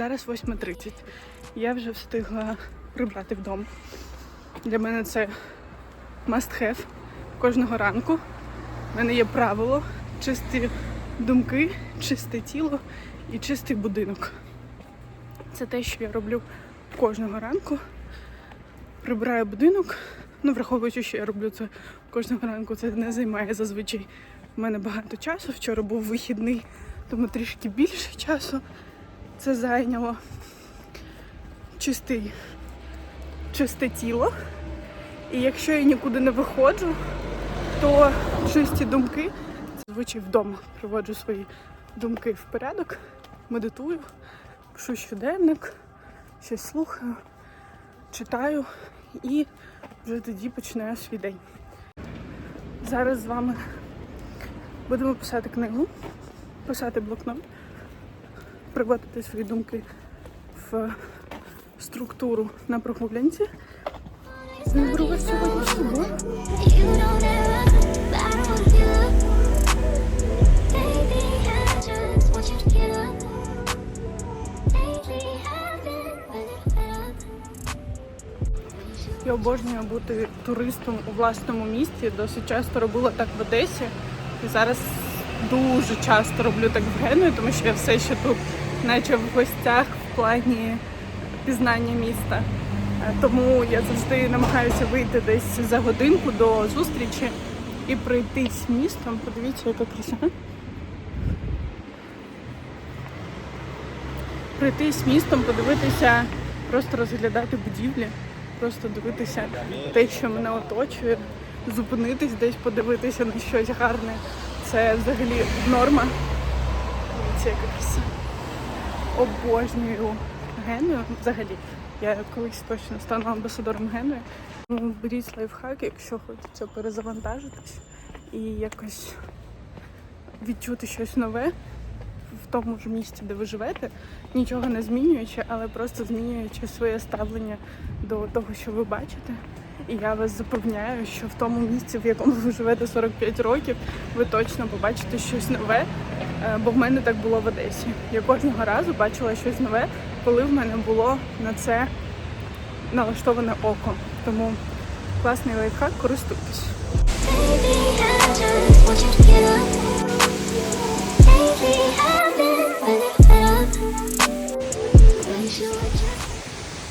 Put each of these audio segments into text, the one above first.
Зараз 8.30. Я вже встигла прибрати вдома. Для мене це must have кожного ранку. У мене є правило чисті думки, чисте тіло і чистий будинок. Це те, що я роблю кожного ранку. Прибираю будинок. Ну, враховуючи, що я роблю це кожного ранку, це не займає зазвичай в мене багато часу. Вчора був вихідний, тому трішки більше часу це зайняло. Чистий, чисте тіло. І якщо я нікуди не виходжу, то чисті думки. Зазвичай вдома приводжу свої думки в порядок, медитую, пишу щоденник, щось слухаю, читаю і вже тоді починаю свій день. Зараз з вами будемо писати книгу, писати блокнот, приводити свої думки в структуру на прогулянці. Вас сьогодні з. Я обожнюю бути туристом у власному місті. Досить часто робила так в Одесі. І зараз дуже часто роблю так в Генуї, тому що я все ще тут, наче в гостях в плані пізнання міста. Е, Тому я завжди намагаюся вийти десь за годинку до зустрічі і пройтись містом. Подивіться, яка краса. Пройтись містом, подивитися, просто розглядати будівлі, просто дивитися те, що мене оточує, зупинитись десь, подивитися на щось гарне. Це взагалі норма. Дивіться, яка краса. Обожнюю Геную взагалі. Я колись точно стану амбасадором Генуї. Тому беріть лайфхак, якщо хочеться перезавантажитись і якось відчути щось нове в тому ж місці, де ви живете, нічого не змінюючи, але просто змінюючи своє ставлення до того, що ви бачите. І я вас запевняю, що в тому місці, в якому ви живете 45 років, ви точно побачите щось нове. Е, Бо в мене так було в Одесі. Я кожного разу бачила щось нове, коли в мене було на це налаштоване око. Тому класний лайфхак, користуйтесь.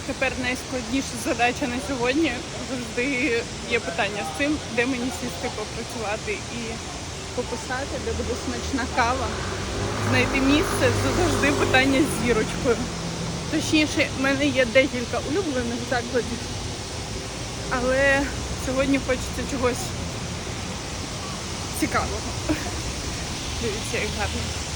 Тепер найскладніша задача на сьогодні завжди є питання з тим, де мені сісти попрацювати і пописати, де буде смачна кава. Знайти місце це завжди питання з зірочкою. Точніше, в мене є декілька улюблених закладів, але сьогодні хочеться чогось цікавого. Дивіться, як гарно.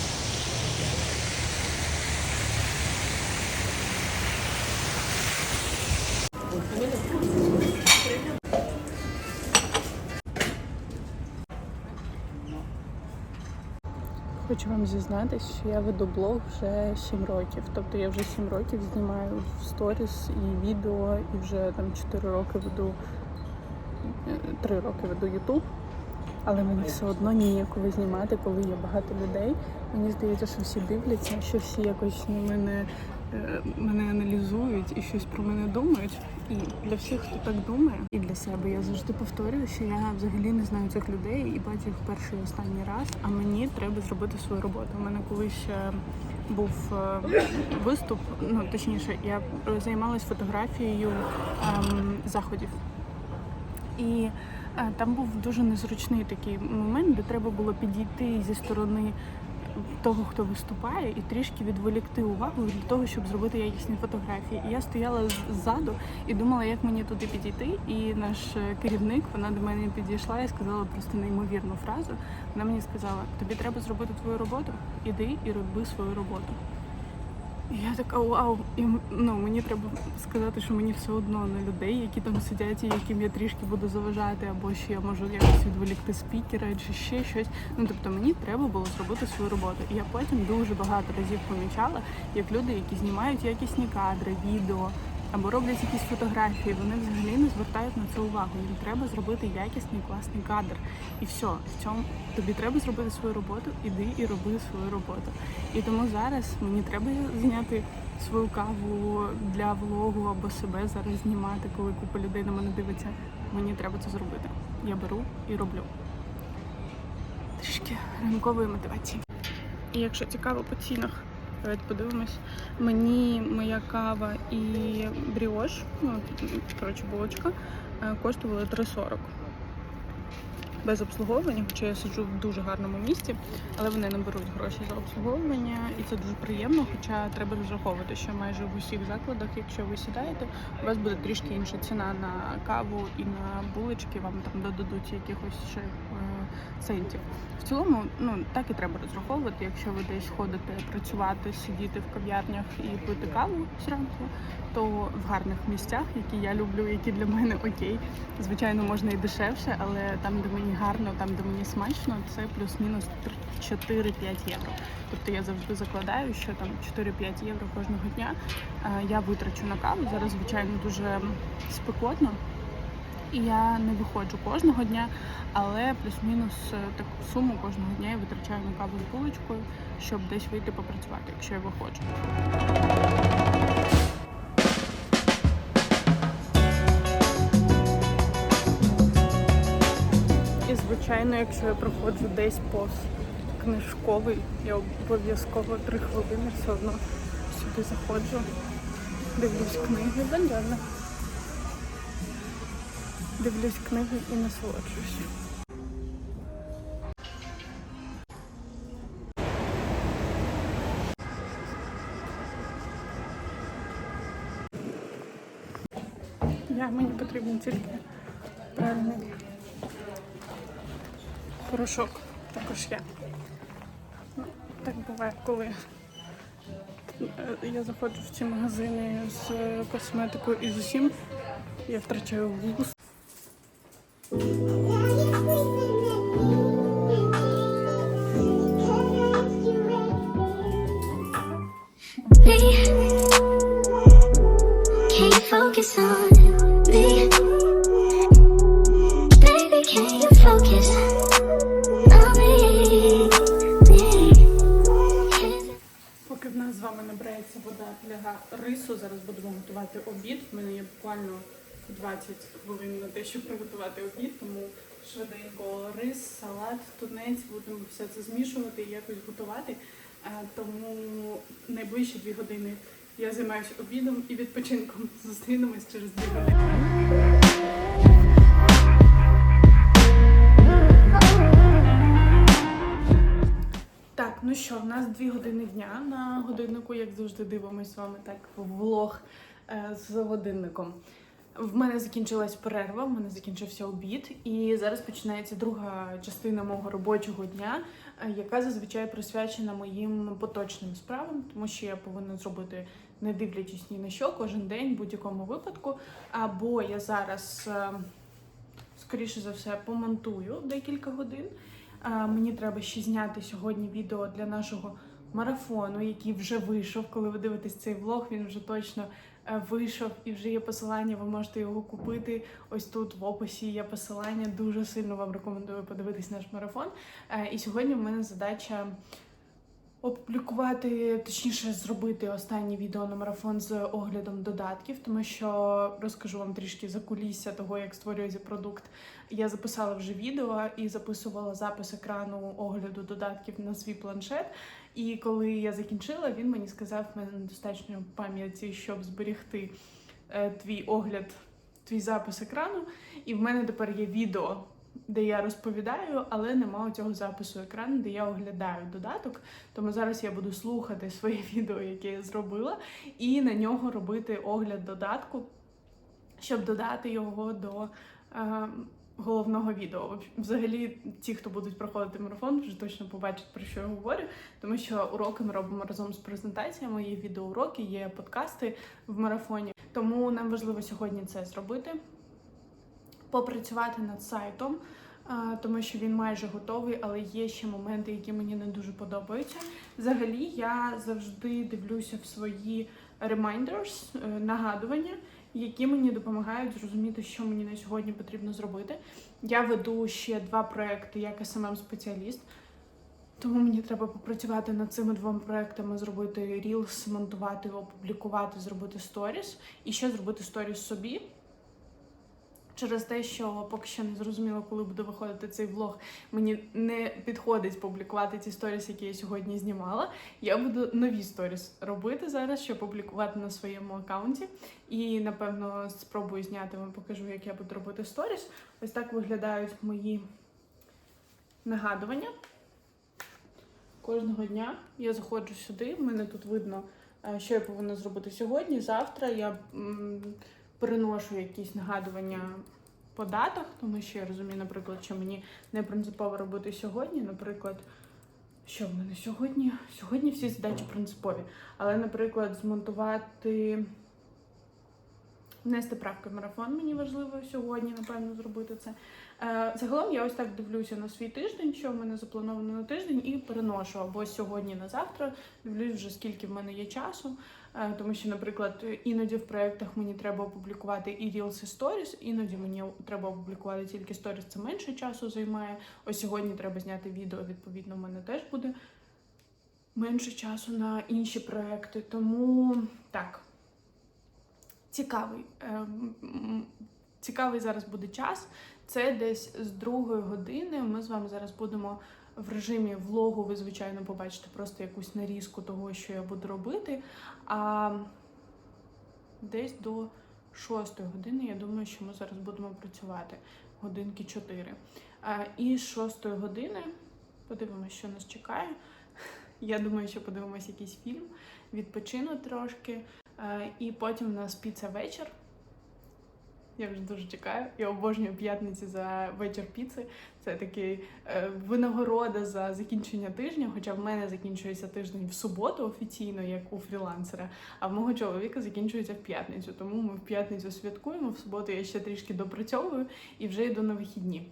Хочу вам зізнатись, що я веду блог вже 7 років. Тобто я вже 7 років знімаю сторіс і відео, і вже там 4 роки веду 3 роки веду Ютуб. Але мені все одно ніяково знімати, коли є багато людей. Мені здається, що всі дивляться, що всі якось на мене, е, мене аналізують і щось про мене думають. І для всіх, хто так думає, і для себе я завжди повторюю, що я взагалі не знаю цих людей і бачу їх перший і останній раз. А мені треба зробити свою роботу. У мене колись е, був е, виступ, ну точніше, я займалась фотографією ем, заходів. І е, там був дуже незручний такий момент, де треба було підійти зі сторони того, хто виступає, і трішки відволікти увагу для того, щоб зробити якісні фотографії. І я стояла ззаду і думала, як мені туди підійти. І наш е, керівник вона до мене підійшла і сказала просто неймовірну фразу. Вона мені сказала: тобі треба зробити твою роботу, іди і роби свою роботу. Я така вау, і ну мені треба сказати, що мені все одно на людей, які там сидять, і яким я трішки буду заважати, або що я можу якось відволікти спікера, чи ще щось. Ну тобто мені треба було зробити свою роботу. І я потім дуже багато разів помічала, як люди, які знімають якісні кадри, відео, або роблять якісь фотографії, вони взагалі не звертають на це увагу. Їм треба зробити якісний класний кадр. І все, в цьому тобі треба зробити свою роботу, іди і роби свою роботу. І тому зараз мені треба зняти свою каву для влогу або себе зараз знімати, коли купа людей на мене дивиться. Мені треба це зробити. Я беру і роблю. Трішки ранкової мотивації. І якщо цікаво по цінах, давайте подивимось. Мені моя кава і бріош, ну коротше, булочка, е, коштували 3,40. Без обслуговування, хоча я сиджу в дуже гарному місці, але вони не беруть гроші за обслуговування, і це дуже приємно. Хоча треба розраховувати, що майже в усіх закладах, якщо ви сідаєте, у вас буде трішки інша ціна на каву і на булочки, вам там додадуть якихось ще е, центів. В цілому, ну так і треба розраховувати. Якщо ви десь ходите працювати, сидіти в кав'ярнях і пити каву зранку, то в гарних місцях, які я люблю, які для мене окей. Звичайно, можна і дешевше, але там, де мені гарно, там, де мені смачно, це плюс-мінус 4-5 євро. Тобто я завжди закладаю, що там 4-5 євро кожного дня е, я витрачу на каву. Зараз, звичайно, дуже спекотно. І я не виходжу кожного дня, але плюс-мінус е, таку суму кожного дня я витрачаю на каву з булочкою, щоб десь вийти попрацювати, якщо я виходжу. І звичайно, якщо я проходжу десь повз книжковий, я обов'язково три хвилини все одно сюди заходжу, дивлюсь книги, бандяна. Дивлюсь книги і насолоджуюсь. Я мені потрібен тільки правильний порошок. Також я. Ну, так буває, коли е, я заходжу в ці магазини з е, косметикою і з усім, я втрачаю вкус. Хвилин на те, щоб приготувати обід, тому швиденько рис, салат, тунець, будемо все це змішувати і якось готувати. Е, Тому найближчі дві години я займаюся обідом і відпочинком. Зустрінемось через дві години. Так, ну що, в нас дві години дня на годиннику, як завжди дивимось з вами так влог е, з годинником. В мене закінчилась перерва, в мене закінчився обід, і зараз починається друга частина мого робочого дня, е, яка зазвичай присвячена моїм поточним справам, тому що я повинна зробити, не дивлячись ні на що, кожен день в будь-якому випадку. Або я зараз, е, скоріше за все, помонтую декілька годин. Мені треба ще зняти сьогодні відео для нашого марафону, який вже вийшов. Коли ви дивитесь цей влог, він вже точно е, вийшов і вже є посилання. Ви можете його купити. Ось тут в описі є посилання. Дуже сильно вам рекомендую подивитись наш марафон. Е, І сьогодні в мене задача опублікувати, точніше, зробити останнє відео на марафон з оглядом додатків, тому що розкажу вам трішки за кулісся того, як створюється продукт. Я записала вже відео і записувала запис екрану огляду додатків на свій планшет. І коли я закінчила, він мені сказав, в мене недостатньо пам'яті, щоб зберігти е, твій огляд, твій запис екрану. І в мене тепер є відео, де я розповідаю, але немає цього запису екрану, де я оглядаю додаток. Тому зараз я буду слухати своє відео, яке я зробила, і на нього робити огляд додатку, щоб додати його до. е, Головного відео. Взагалі, ті, хто будуть проходити марафон, вже точно побачать про що я говорю, тому що уроки ми робимо разом з презентаціями. Є відеоуроки, є подкасти в марафоні. Тому нам важливо сьогодні це зробити, попрацювати над сайтом, тому що він майже готовий, але є ще моменти, які мені не дуже подобаються. Взагалі, я завжди дивлюся в свої reminders, е, нагадування, які мені допомагають зрозуміти, що мені на сьогодні потрібно зробити. Я веду ще два проекти як smm спеціаліст тому мені треба попрацювати над цими двома проектами, зробити Reels, монтувати, опублікувати, зробити сторіс і ще зробити сторіс собі. Через те, що поки що не зрозуміло, коли буде виходити цей влог, мені не підходить публікувати ті сторіс, які я сьогодні знімала. Я буду нові сторіс робити зараз, щоб публікувати на своєму аккаунті. І напевно спробую зняти вам покажу, як я буду робити сторіс. Ось так виглядають мої нагадування. Кожного дня я заходжу сюди. в мене тут видно, е, що я повинна зробити сьогодні. Завтра я переношу якісь нагадування по датах, тому що я розумію, наприклад, що мені не принципово робити сьогодні. Наприклад, що в мене сьогодні? Сьогодні всі задачі принципові. Але, наприклад, змонтувати. Внести правки в марафон мені важливо сьогодні, напевно, зробити це. Е, загалом я ось так дивлюся на свій тиждень, що в мене заплановано на тиждень, і переношу або сьогодні на завтра. Дивлюсь вже скільки в мене є часу. Е, тому що, наприклад, іноді в проєктах мені треба опублікувати і Reels, і Stories, іноді мені треба опублікувати тільки Stories, це менше часу займає. Ось сьогодні треба зняти відео, відповідно, в мене теж буде менше часу на інші проекти. Тому так. Цікавий. ем, Цікавий зараз буде час. Це десь з другої години. Ми з вами зараз будемо в режимі влогу. Ви, звичайно, побачите просто якусь нарізку того, що я буду робити. А десь до шостої години, я думаю, що ми зараз будемо працювати годинки 4. А, і з шостої години подивимося, що нас чекає. Я думаю, що подивимось якийсь фільм, відпочину трошки. І потім у нас піца вечір. Я вже дуже чекаю. Я обожнюю п'ятниці за вечір піци. Це такий е, винагорода за закінчення тижня. Хоча в мене закінчується тиждень в суботу офіційно, як у фрілансера, а в мого чоловіка закінчується в п'ятницю. Тому ми в п'ятницю святкуємо, в суботу я ще трішки допрацьовую і вже йду на вихідні.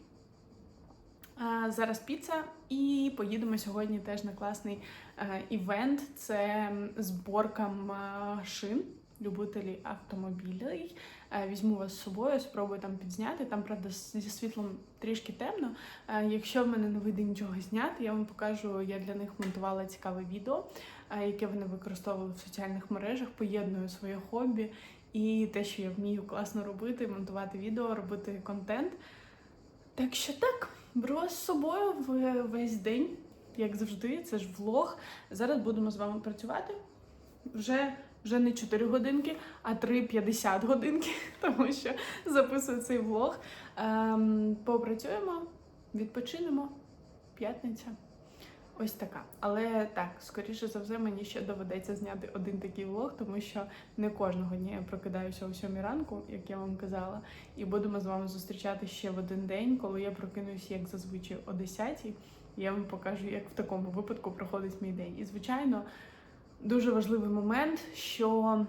А, Зараз піца, і поїдемо сьогодні теж на класний е, івент. Це зборка машин, любителі автомобілів. Е, Візьму вас з собою, спробую там підзняти. Там, правда, зі світлом трішки темно. Е, Якщо в мене не вийде нічого зняти, я вам покажу. Я для них монтувала цікаве відео, е, яке вони використовували в соціальних мережах. Поєдную своє хобі і те, що я вмію класно робити, монтувати відео, робити контент. Так що так, беру вас з собою в весь день, як завжди, це ж влог. Зараз будемо з вами працювати. Вже, вже не 4 годинки, а 3,50 годинки, тому що записую цей влог. Ем, попрацюємо, відпочинемо. П'ятниця. Ось така. Але так, скоріше за все, мені ще доведеться зняти один такий влог, тому що не кожного дня я прокидаюся о 7 ранку, як я вам казала. І будемо з вами зустрічати ще в один день, коли я прокинусь, як зазвичай, о 10 Я вам покажу, як в такому випадку проходить мій день. І, звичайно, дуже важливий момент, що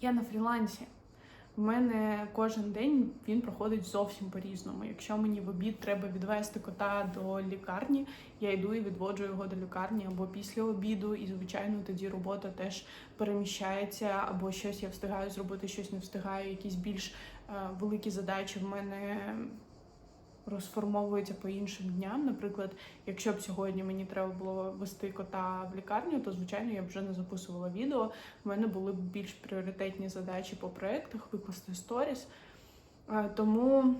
я на фрілансі. У мене кожен день він проходить зовсім по-різному. Якщо мені в обід треба відвести кота до лікарні, я йду і відводжу його до лікарні або після обіду, і звичайно тоді робота теж переміщається, або щось я встигаю зробити, щось не встигаю. Якісь більш е, великі задачі в мене розформовуються по іншим дням. Наприклад, якщо б сьогодні мені треба було вести кота в лікарню, то звичайно я б вже не записувала відео. У мене були б більш пріоритетні задачі по проектах, викласти сторіс. Е, Тому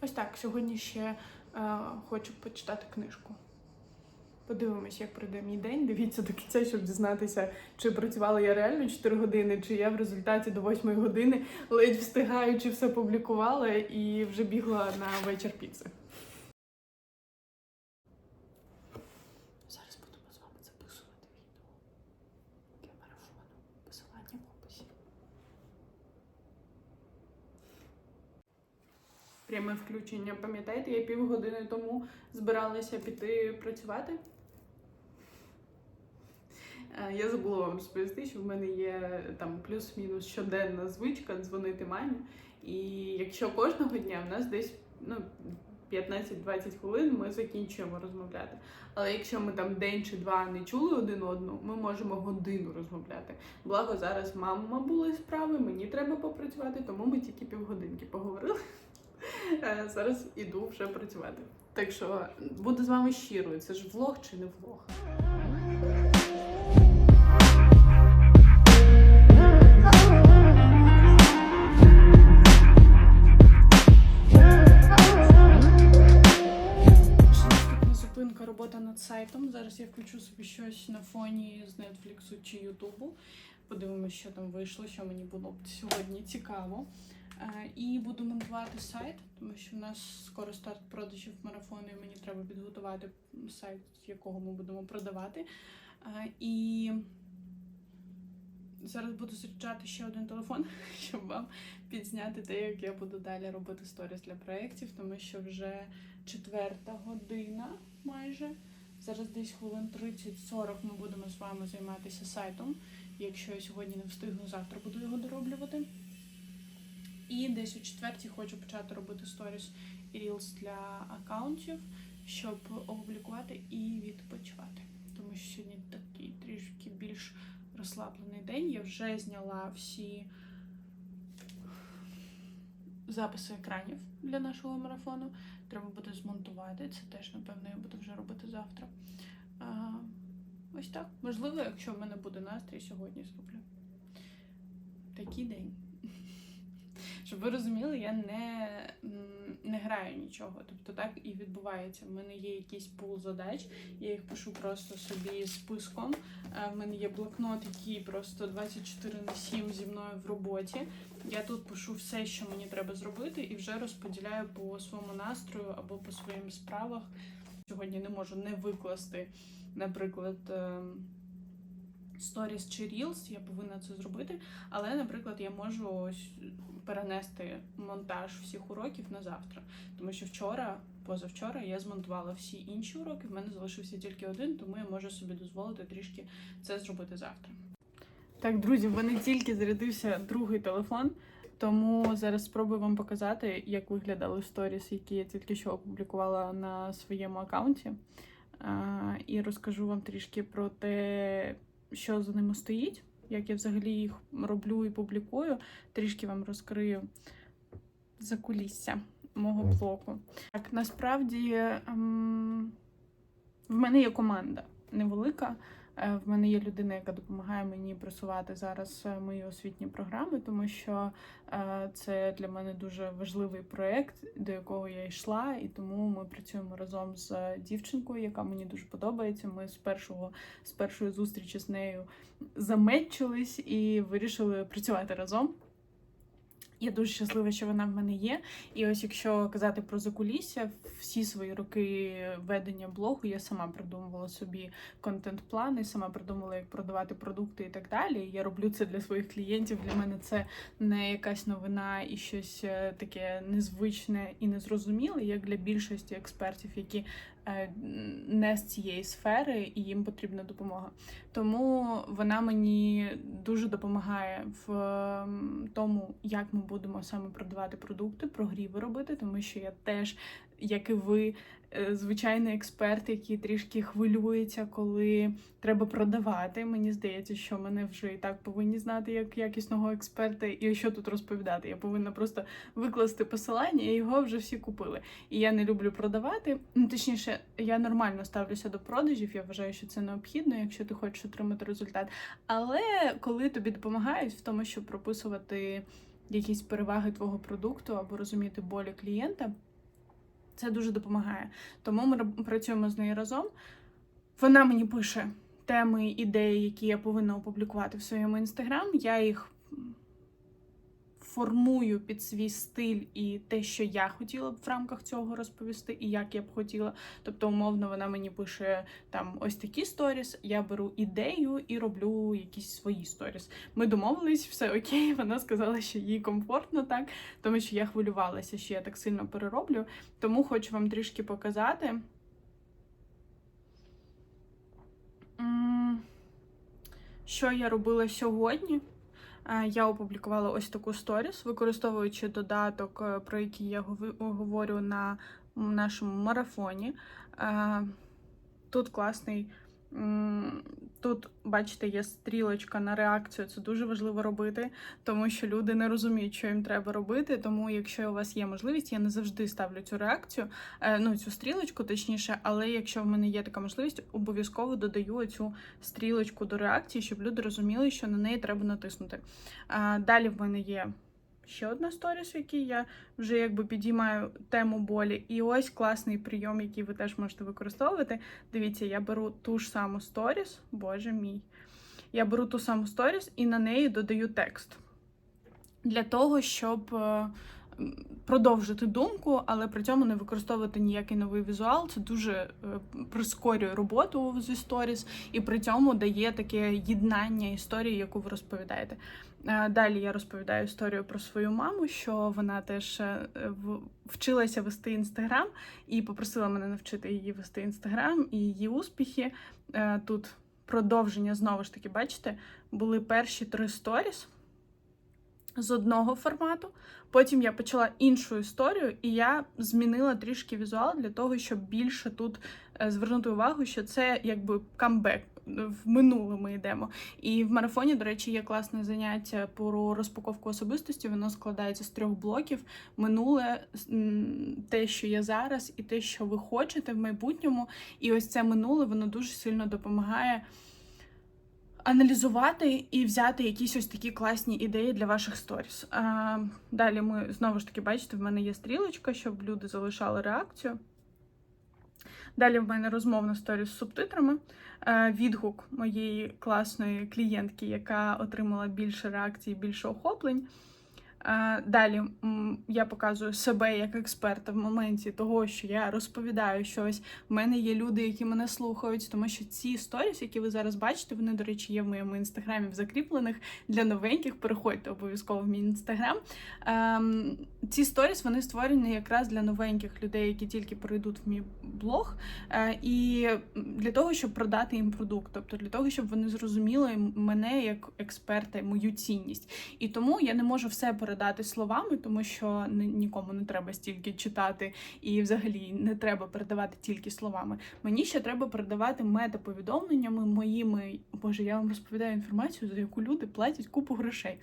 ось так. Сьогодні ще е, хочу почитати книжку. Подивимось, як пройде мій день. Дивіться до кінця, щоб дізнатися, чи працювала я реально 4 години, чи я в результаті до 8 години ледь встигаю, чи все публікувала і вже бігла на вечір піци. Зараз будемо з вами записувати відео для марафону. Посилання в описі. Пряме включення. Пам'ятаєте, я півгодини тому збиралася піти працювати. Е, Я забула вам розповісти, що в мене є там плюс-мінус щоденна звичка дзвонити мамі. І якщо кожного дня в нас десь ну, 15-20 хвилин ми закінчуємо розмовляти. Але якщо ми там день чи два не чули один одну, ми можемо годину розмовляти. Благо зараз мама були справи, мені треба попрацювати, тому ми тільки півгодинки поговорили. Е, Зараз іду вже працювати. Так що буду з вами щирою. Це ж влог чи не влог? Робота над сайтом. Зараз я включу собі щось на фоні з Нетфліксу чи Ютубу. Подивимося, що там вийшло, що мені було б сьогодні цікаво. Е, І буду монтувати сайт, тому що в нас скоро старт продажів марафону, і мені треба підготувати сайт, якого ми будемо продавати. Е, І зараз буду заряджати ще один телефон, щоб вам підзняти те, як я буду далі робити сторіс для проєктів, тому що вже четверта година майже. Зараз десь хвилин 30-40 ми будемо з вами займатися сайтом. Якщо я сьогодні не встигну, завтра буду його дороблювати. І десь о четвертій хочу почати робити сторіс і Reels для аккаунтів, щоб опублікувати і відпочивати. Тому що сьогодні такий трішки більш розслаблений день. Я вже зняла всі записи екранів для нашого марафону. Треба буде змонтувати. Це теж, напевно, я буду вже робити завтра. А, ось так. Можливо, якщо в мене буде настрій, сьогодні зроблю. Такий день. Щоб ви розуміли, я не, не граю нічого. Тобто так і відбувається. В мене є якийсь пул задач, я їх пишу просто собі списком. Е, В мене є блокнот, який просто 24 на 7 зі мною в роботі. Я тут пишу все, що мені треба зробити, і вже розподіляю по своєму настрою або по своїм справах. Сьогодні не можу не викласти, наприклад, ем, сторіс чи Reels, я повинна це зробити. Але, наприклад, я можу перенести монтаж всіх уроків на завтра. Тому що вчора, позавчора, я змонтувала всі інші уроки. В мене залишився тільки один, тому я можу собі дозволити трішки це зробити завтра. Так, друзі, в мене тільки зарядився другий телефон. Тому зараз спробую вам показати, як виглядали сторіс, які я тільки що опублікувала на своєму аккаунті. І розкажу вам трішки про те, що за ними стоїть, як я взагалі їх роблю і публікую. Трішки вам розкрию закулісся мого блоку. Так, насправді ем, в мене є команда невелика. Е, В мене є людина, яка допомагає мені просувати зараз е, мої освітні програми, тому що е, це для мене дуже важливий проєкт, до якого я йшла, і тому ми працюємо разом з дівчинкою, яка мені дуже подобається. Ми з першого з першої зустрічі з нею заметчились і вирішили працювати разом. Я дуже щаслива, що вона в мене є. І ось якщо казати про закулісся, всі свої роки ведення блогу я сама придумувала собі контент-плани, сама придумала, як продавати продукти і так далі. Я роблю це для своїх клієнтів. Для мене це не якась новина і щось е, таке незвичне і незрозуміле, як для більшості експертів, які не з цієї сфери, і їм потрібна допомога. Тому вона мені дуже допомагає в тому, як ми будемо саме продавати продукти, прогріви робити, тому що я теж, як і ви, е, звичайний експерт, який трішки хвилюється, коли треба продавати. Мені здається, що мене вже і так повинні знати як якісного експерта, і що тут розповідати. Я повинна просто викласти посилання, і його вже всі купили. І я не люблю продавати. Ну, точніше, я нормально ставлюся до продажів. Я вважаю, що це необхідно, якщо ти хочеш отримати результат. Але коли тобі допомагають в тому, щоб прописувати якісь переваги твого продукту або розуміти болі клієнта, це дуже допомагає. Тому ми працюємо з нею разом. Вона мені пише теми, ідеї, які я повинна опублікувати в своєму інстаграм. Я їх формую під свій стиль і те, що я хотіла б в рамках цього розповісти, і як я б хотіла. Тобто, умовно, вона мені пише там ось такі сторіс, я беру ідею і роблю якісь свої сторіс. Ми домовились, все окей. Вона сказала, що їй комфортно так, тому що я хвилювалася, що я так сильно перероблю. Тому хочу вам трішки показати. Що я робила сьогодні? Я опублікувала ось таку сторіс, використовуючи додаток, е, про який я говорю на нашому марафоні. Е, Тут класний. Тут, бачите, є стрілочка на реакцію. Це дуже важливо робити, тому що люди не розуміють, що їм треба робити. Тому, якщо у вас є можливість, я не завжди ставлю цю реакцію, е, ну цю стрілочку, точніше, але якщо в мене є така можливість, обов'язково додаю цю стрілочку до реакції, щоб люди розуміли, що на неї треба натиснути. Е, Далі в мене є ще одна сторіс, в якій я вже якби підіймаю тему болі. І ось класний прийом, який ви теж можете використовувати. Дивіться, я беру ту ж саму сторіс, боже мій. Я беру ту саму сторіс і на неї додаю текст. Для того, щоб е, продовжити думку, але при цьому не використовувати ніякий новий візуал. Це дуже е, прискорює роботу зі сторіс і при цьому дає таке єднання історії, яку ви розповідаєте. Е, Далі я розповідаю історію про свою маму, що вона теж е, вчилася вести інстаграм і попросила мене навчити її вести інстаграм і її успіхи. Тут продовження знову ж таки, бачите, були перші три сторіс з одного формату. Потім я почала іншу історію, і я змінила трішки візуал для того, щоб більше тут е, звернути увагу, що це якби камбек. В минуле ми йдемо. І в марафоні, до речі, є класне заняття про розпаковку особистості. Воно складається з трьох блоків: минуле, те, що є зараз, і те, що ви хочете в майбутньому. І ось це минуле воно дуже сильно допомагає аналізувати і взяти якісь ось такі класні ідеї для ваших сторіс. Далі ми знову ж таки бачите, в мене є стрілочка, щоб люди залишали реакцію. Далі в мене розмовна сторіс з субтитрами. Е, Відгук моєї класної клієнтки, яка отримала більше реакцій, більше охоплень. Далі я показую себе як експерта в моменті того, що я розповідаю щось. В мене є люди, які мене слухають, тому що ці сторіс, які ви зараз бачите, вони, до речі, є в моєму інстаграмі в закріплених для новеньких. Переходьте обов'язково в мій інстаграм. Ем, ці сторіс вони створені якраз для новеньких людей, які тільки прийдуть в мій блог, е, і для того, щоб продати їм продукт, тобто для того, щоб вони зрозуміли мене як експерта, мою цінність. І тому я не можу все передати словами, тому що нікому не треба стільки читати, і взагалі не треба передавати тільки словами. Мені ще треба передавати метаповідомленнями моїми. Боже, я вам розповідаю інформацію, за яку люди платять купу грошей,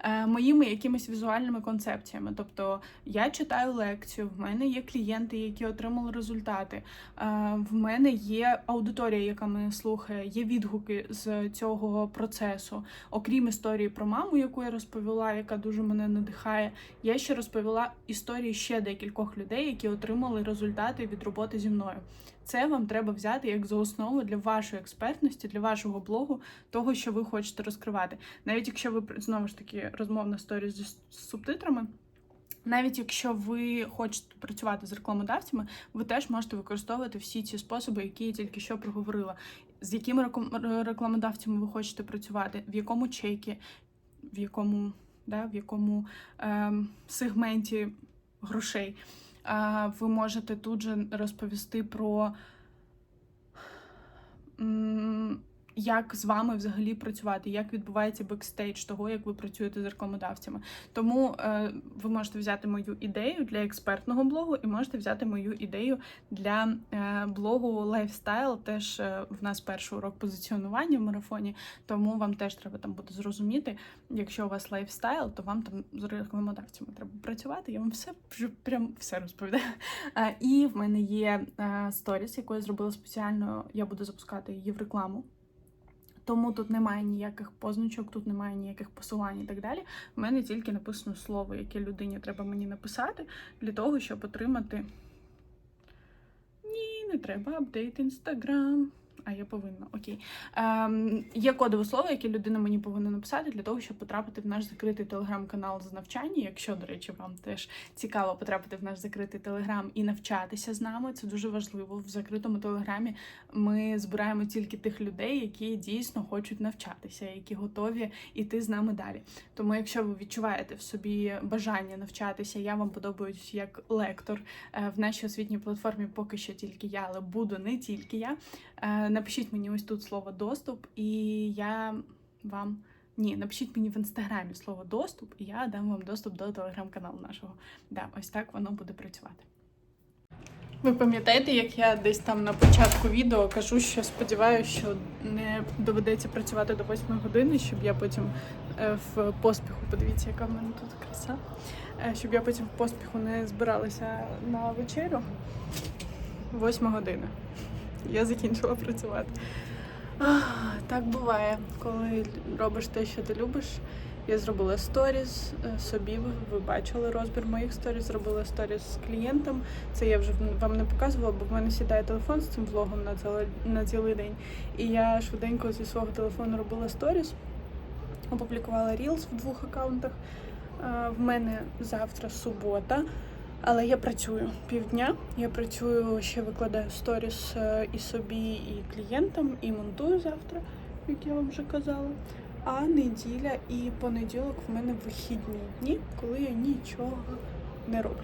е, моїми якимись візуальними концепціями. Тобто я читаю лекцію, в мене є клієнти, які отримали результати. е, В мене є аудиторія, яка мене слухає, є відгуки з цього процесу. Окрім історії про маму, яку я розповіла, яка дуже мене надихає. Я ще розповіла історії ще декількох людей, які отримали результати від роботи зі мною. Це вам треба взяти як за основу для вашої експертності, для вашого блогу, того, що ви хочете розкривати. Навіть якщо ви знову ж таки розмовна сторіс зі з субтитрами. Навіть якщо ви хочете працювати з рекламодавцями, ви теж можете використовувати всі ці способи, які я тільки що проговорила. З якими рекламодавцями ви хочете працювати, в якому чекі, в якому, да, в якому е, сегменті грошей. Е, ви можете тут же розповісти про м, як з вами взагалі працювати, як відбувається бекстейдж того, як ви працюєте з рекламодавцями. Тому е, ви можете взяти мою ідею для експертного блогу і можете взяти мою ідею для е, блогу лайфстайл. Теж е, в нас перший урок позиціонування в марафоні, тому вам теж треба там буде зрозуміти. Якщо у вас лайфстайл, то вам там з рекламодавцями треба працювати. Я вам все вже прям все розповідаю. Е, І в мене є е, сторіс, яку я зробила спеціально. Я буду запускати її в рекламу. Тому тут немає ніяких позначок, тут немає ніяких посилань і так далі. У мене тільки написано слово, яке людині треба мені написати для того, щоб отримати. Ні, не треба апдейт інстаграм. А я повинна, окей. Ем, є кодове слово, яке людина мені повинна написати для того, щоб потрапити в наш закритий телеграм-канал з навчання. Якщо, до речі, вам теж цікаво потрапити в наш закритий телеграм і навчатися з нами, це дуже важливо. В закритому телеграмі ми збираємо тільки тих людей, які дійсно хочуть навчатися, які готові йти з нами далі. Тому, якщо ви відчуваєте в собі бажання навчатися, я вам подобаюсь як лектор е, в нашій освітній платформі, поки що тільки я, але буду не тільки я. Е, Напишіть мені ось тут слово доступ, і я вам Ні, напишіть мені в інстаграмі слово доступ, і я дам вам доступ до телеграм-каналу нашого. Да, ось так воно буде працювати. Ви пам'ятаєте, як я десь там на початку відео кажу, що сподіваюся, що не доведеться працювати до 8 години, щоб я потім е, в поспіху, подивіться, яка в мене тут краса, е, щоб я потім в поспіху не збиралася на вечерю. 8 година. Я закінчила працювати. Так буває, коли робиш те, що ти любиш. Я зробила сторіс е, собі. Ви, ви бачили розбір моїх сторіс, зробила сторіс з клієнтом. Це я вже вам не показувала, бо в мене сідає телефон з цим влогом на цілий, на цілий день. І я швиденько зі свого телефону робила сторіс, опублікувала Reels в двох аккаунтах. Е, В мене завтра субота, але я працюю півдня. Я працюю, ще викладаю сторіс е, і собі, і клієнтам, і монтую завтра, як я вам вже казала. А неділя і понеділок в мене вихідні дні, коли я нічого не роблю.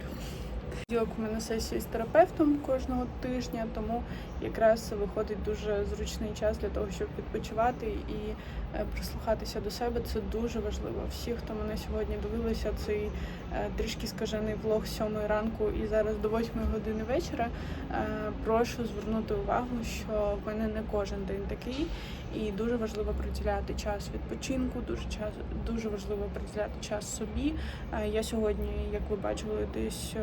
Понеділок у мене сесії з терапевтом кожного тижня, тому якраз виходить дуже зручний час для того, щоб відпочивати і е, прислухатися до себе. Це дуже важливо. Всі, хто мене сьогодні дивилися, цей е, трішки скажений влог 7 ранку і зараз до 8 години вечора. е, Прошу звернути увагу, що в мене не кожен день такий, і дуже важливо приділяти час відпочинку, дуже час дуже важливо приділяти час собі. Я сьогодні, як ви бачили, десь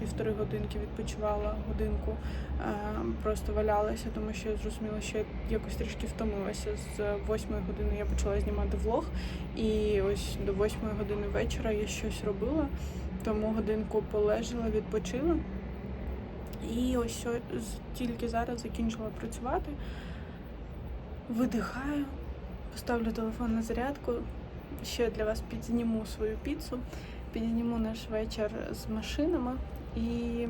півтори годинки відпочивала годинку, е, просто валялася, тому що я зрозуміла, що я якось трішки втомилася. З восьмої години я почала знімати влог, і ось до восьмої години вечора я щось робила, тому годинку полежала, відпочила. І ось тільки зараз закінчила працювати. Видихаю, поставлю телефон на зарядку. Ще для вас підзніму свою піцу, підзніму наш вечір з машинами і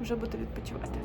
вже буду відпочивати.